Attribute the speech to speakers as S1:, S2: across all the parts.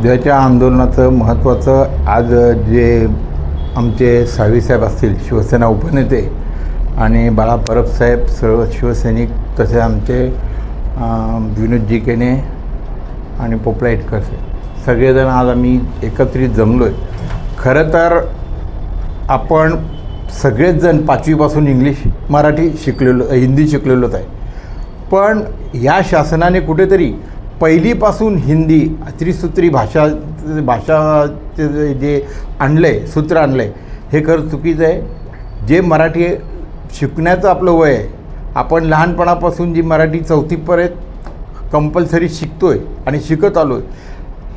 S1: उद्याच्या आंदोलनाचं महत्त्वाचं आज जे आमचे साळवीसाहेब असतील शिवसेना उपनेते आणि बाळा परबसाहेब सर्व शिवसैनिक तसे आमचे विनोद जिकेने आणि पोपळा इटकर सगळेजण आज आम्ही एकत्रित जमलो आहे खरं तर आपण सगळेच जण पाचवीपासून इंग्लिश मराठी शिकलेलो हिंदी शिकलेलोच आहे. पण या शासनाने कुठेतरी पहिलीपासून हिंदी त्रिसूत्री भाषा भाषाचे जे- आणलं आहे सूत्र आणलं आहे हे खरं चुकीचं आहे. जे मराठी शिकण्याचं आपलं वय आहे आपण लहानपणापासून जी मराठी चौथीपर्यंत कंपल्सरी शिकतो आहे आणि शिकत आलो आहे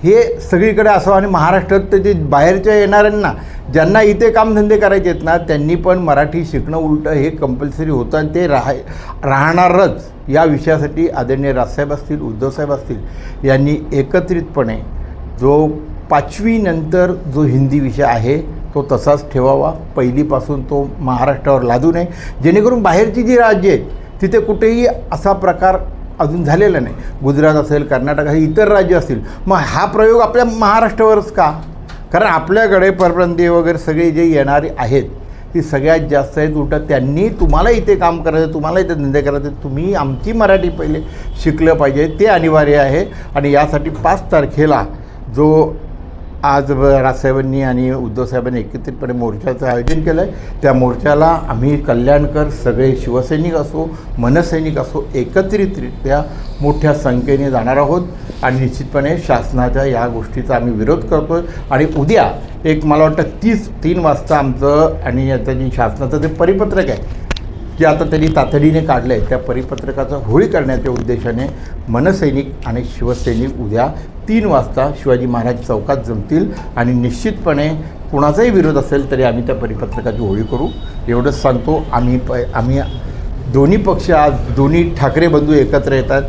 S1: हे सगळीकडे असावं आणि महाराष्ट्रात तर जे बाहेरच्या येणाऱ्यांना ज्यांना इथे कामधंदे करायचे आहेत ना त्यांनी पण मराठी शिकणं उलटं हे कंपल्सरी होतं आणि ते राहाय राहणारच. या विषयासाठी आदरणीय राजसाहेब असतील उद्धवसाहेब असतील यांनी एकत्रितपणे जो पाचवीनंतर जो हिंदी विषय आहे तो तसाच ठेवावा. पहिलीपासून तो महाराष्ट्रावर लादू नये. जेणेकरून बाहेरची जी राज्य आहेत तिथे कुठेही असा प्रकार अजून झालेला नाही. गुजरात असेल कर्नाटक असेल इतर राज्य असतील मग हा प्रयोग आपल्या महाराष्ट्रावरच का? कारण आपल्याकडे परप्रांतीय वगैरे सगळे जे येणारे आहेत ती सगळ्यात जास्त आहेत उलट त्यांनी तुम्हाला इथे काम करायचं तुम्हाला इथे धंदे करायचे तुम्ही आमची मराठी पहिले शिकलं पाहिजे ते अनिवार्य आहे. आणि यासाठी पाच तारखेला जो आज राजसाहेबांनी आणि उद्धवसाहेबांनी एकत्रितपणे मोर्चाचं आयोजन केलं आहे त्या मोर्चाला आम्ही कल्याणकर सगळे शिवसैनिक असो मनसैनिक असो एकत्रितरित्या मोठ्या संख्येने जाणार आहोत. आणि निश्चितपणे शासनाच्या या गोष्टीचा आम्ही विरोध करतो आहे आणि उद्या एक मला वाटतं तीस तीन वाजता आमचं आणि याचं जे शासनाचं जे परिपत्रक आहे जे आता त्यांनी तातडीने काढलं आहे त्या परिपत्रकाचा होळी करण्याच्या उद्देशाने मनसैनिक आणि शिवसैनिक उद्या तीन वाजता शिवाजी महाराज चौकात जमतील आणि निश्चितपणे कुणाचाही विरोध असेल तरी आम्ही त्या परिपत्रकाची होळी करू. एवढंच सांगतो आम्ही प आम्ही दोन्ही पक्ष आज दोन्ही ठाकरे बंधू एकत्र येतात.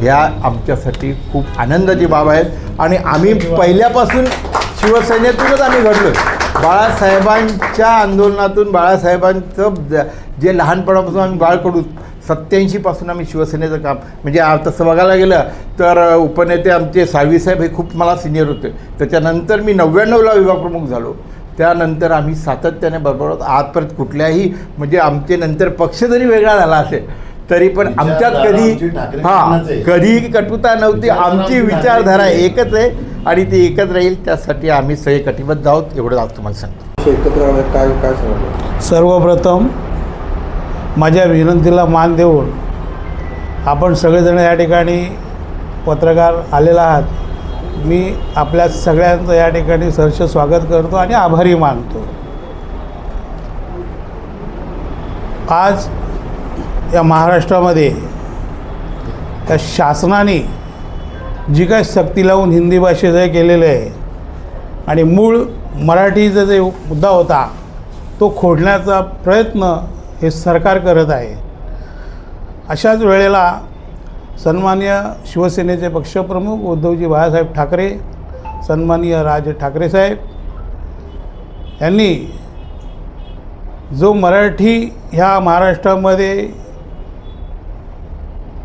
S1: ह्या आमच्यासाठी खूप आनंदाची बाब आहेत आणि आम्ही पहिल्यापासून शिवसेनेतूनच आम्ही घडलो बाळासाहेबांच्या आंदोलनातून बाळासाहेबांचं ज- लहानपणापासून आम्ही बाळकडू सत्याऐंशीपासून आम्ही शिवसेनेचं काम म्हणजे तसं बघायला गेलं तर उपनेते आमचे साळवीसाहेब हे खूप मला सिनियर होते त्याच्यानंतर मी नव्याण्णवला विभाग प्रमुख झालो त्यानंतर आम्ही सातत्याने बरोबर. आजपर्यंत कुठल्याही म्हणजे आमचे नंतर पक्ष जरी वेगळा झाला असेल तरी पण आमच्यात कधी हां
S2: कुटुंबाचं आहे.
S1: कधी कटुता नव्हती आमची विचारधारा एकच आहे आणि ती एकच राहील त्यासाठी आम्ही सगळे कटिबद्ध आहोत एवढं आज तुम्हाला सांगतो.
S3: एकत्र काय काय
S4: सर्वप्रथम माझ्या विनंतीला मान देऊन आपण सगळेजण या ठिकाणी पत्रकार आलेला आहात. मी आपल्या सगळ्यांचं या ठिकाणी सहर्ष स्वागत करतो आणि आभारी मानतो. आज या महाराष्ट्रामध्ये त्या शासनाने जी काय सक्ती लावून हिंदी भाषेचं हे केलेलं आहे. आणि मूळ मराठीचा जे मुद्दा होता तो खोडण्याचा प्रयत्न हे सरकार करत आहे. अशाच वेळेला सन्मान्य शिवसेनेचे पक्षप्रमुख उद्धवजी बाळासाहेब ठाकरे सन्माननीय राज ठाकरे साहेब यांनी जो मराठी ह्या महाराष्ट्रामध्ये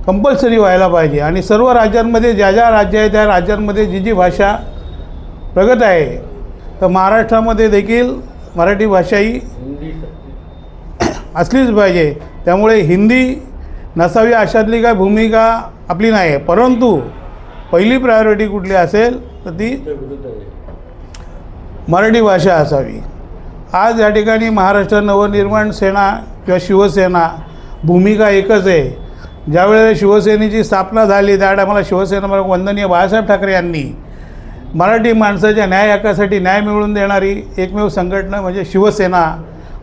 S4: कंपल्सरी व्हायला पाहिजे. आणि सर्व राज्यांमध्ये ज्या ज्या राज्य आहे त्या राज्यांमध्ये जी जी भाषा प्रगत आहे तर महाराष्ट्रामध्ये देखील मराठी भाषा ही असलीच पाहिजे. त्यामुळे हिंदी नसावी अशातली काय भूमिका आपली नाही. आहे परंतु पहिली प्रायोरिटी कुठली असेल तर ती मराठी भाषा असावी. आज या ठिकाणी महाराष्ट्र नवनिर्माण सेना किंवा शिवसेना भूमिका एकच आहे. ज्यावेळेला शिवसेनेची स्थापना झाली त्या टायमाला शिवसेना वंदनीय बाळासाहेब ठाकरे यांनी मराठी माणसाच्या न्याय हक्कासाठी न्याय मिळवून देणारी एकमेव संघटना म्हणजे शिवसेना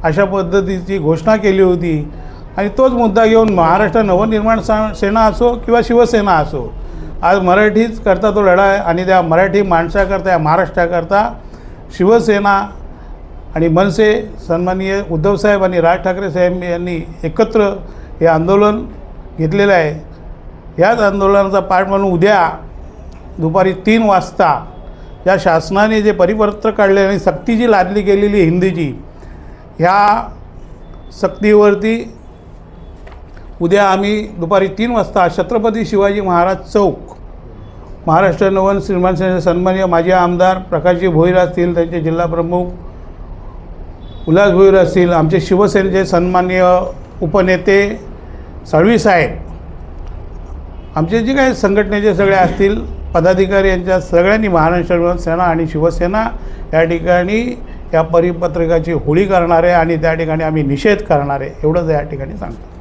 S4: अशा पद्धतीची घोषणा केली होती. आणि तोच मुद्दा घेऊन महाराष्ट्र नवनिर्माण सेना असो किंवा शिवसेना असो आज मराठीच करता तो लढा आहे आणि त्या मराठी माणसाकरता या महाराष्ट्राकरता शिवसेना आणि मनसे सन्माननीय उद्धवसाहेब आणि राज ठाकरे साहेब यांनी एकत्र हे आंदोलन घेतलेलं आहे. याच आंदोलनाचा पाठ म्हणून उद्या दुपारी तीन वाजता या शासनाने जे परिपत्र काढले आणि सक्ती जी लादली गेलेली हिंदीची ह्या सक्तीवरती उद्या आम्ही दुपारी तीन वाजता छत्रपती शिवाजी महाराज चौक महाराष्ट्र नवन श्रीमान सेनेचे सन्माननीय माजी आमदार प्रकाशजी भोईर असतील त्यांचे जिल्हाप्रमुख उल्हास भोईर असतील आमचे शिवसेनेचे सन्माननीय उपनेते साळवी साहेब आमचे जे काही संघटनेचे सगळे असतील पदाधिकारी यांच्या सगळ्यांनी महाराष्ट्र सेना आणि शिवसेना या ठिकाणी या परिपत्रकाची होळी करणार आहे आणि त्या ठिकाणी आम्ही निषेध करणारे एवढंच या ठिकाणी सांगतो.